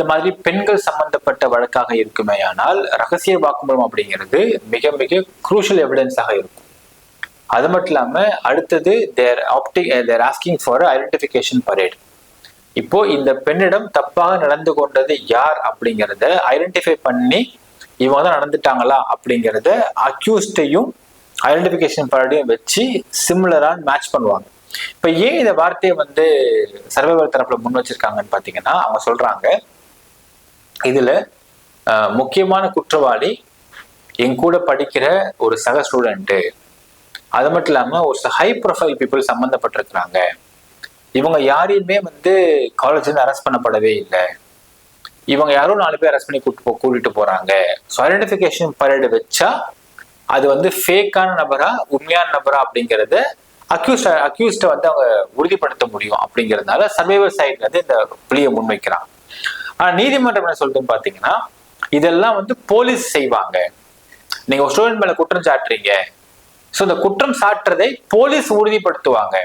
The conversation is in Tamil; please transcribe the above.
இந்த மாதிரி பெண்கள் சம்பந்தப்பட்ட வழக்காக இருக்குமே ஆனால் ரகசிய வாக்குமூலம் அப்படிங்கிறது மிக மிக குரூஷியல் எவிடன்ஸாக இருக்கும். அது மட்டும் இல்லாம அடுத்தது they're optic they're asking for identification parade இப்போ இந்த பெண்ணிடம் தப்பாக நடந்து கொண்டது யார் அப்படிங்கிறத ஐடென்டிஃபை பண்ணி இவங்க தான் நடந்துட்டாங்களா அப்படிங்கிறத அக்யூஸ்டையும் ஐடென்டிஃபிகேஷன் பரேடையும் வச்சு சிமிலரா மேட்ச் பண்ணுவாங்க. இப்போ ஏன் இந்த வார்த்தையை வந்து சர்வைவர் தரப்புல முன் வச்சிருக்காங்கன்னு பார்த்தீங்கன்னா அவங்க சொல்றாங்க இதில் முக்கியமான குற்றவாளி என் கூட படிக்கிற ஒரு சக ஸ்டூடெண்ட்டு அது மட்டும் இல்லாமல் ஒரு ஹை ப்ரொஃபைல் பீப்புள் சம்மந்தப்பட்டிருக்கிறாங்க இவங்க யாரையுமே வந்து காலேஜ்ல அரெஸ்ட் பண்ணப்படவே இல்லை. இவங்க யாரோ நாலு பேர் அரெஸ்ட் பண்ணி கூட்டு போ கூட்டிட்டு ஸோ ஐடென்டிஃபிகேஷன் பரேடு வச்சா அது வந்து ஃபேக்கான நபரா உண்மையான நபரா அப்படிங்கிறத அக்யூஸ்ட அக்யூஸ்டை வந்து அவங்க உறுதிப்படுத்த முடியும் அப்படிங்கறதுனால சர்வைவர் சைட்ல இருந்து இந்த புள்ளியை முன்வைக்கிறான். ஆனா நீதிமன்றம் என்ன சொல்லுதுன்னு பாத்தீங்கன்னா இதெல்லாம் வந்து போலீஸ் செய்வாங்க. நீங்க ஒரு ஸ்டூடெண்ட் மேல குற்றம் சாட்டுறீங்க. ஸோ இந்த குற்றம் சாட்டுறதை போலீஸ் உறுதிப்படுத்துவாங்க.